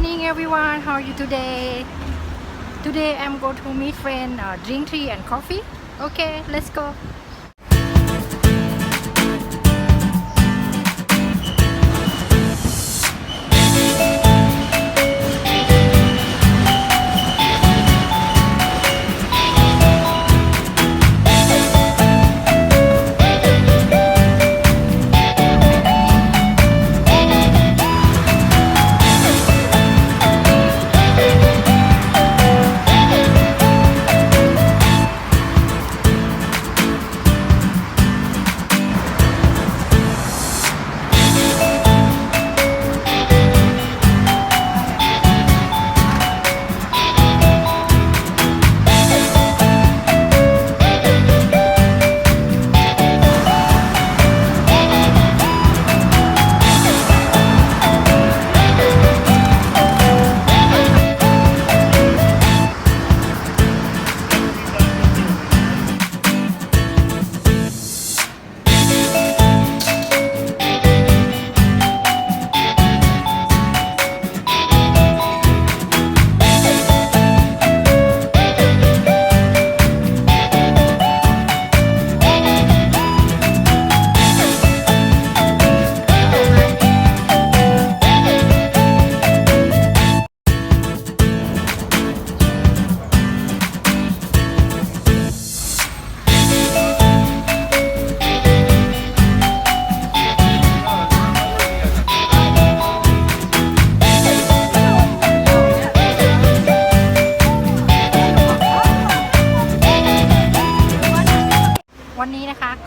morning everyone. How are you today? Today i'm going to meet friend uh, drink tea and coffee. Okay let's go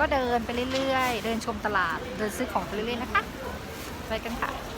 ก็เดินไปเรื่อยๆ เดินชมตลาด เดินซื้อของไปเรื่อยๆนะคะ ไปกันค่ะ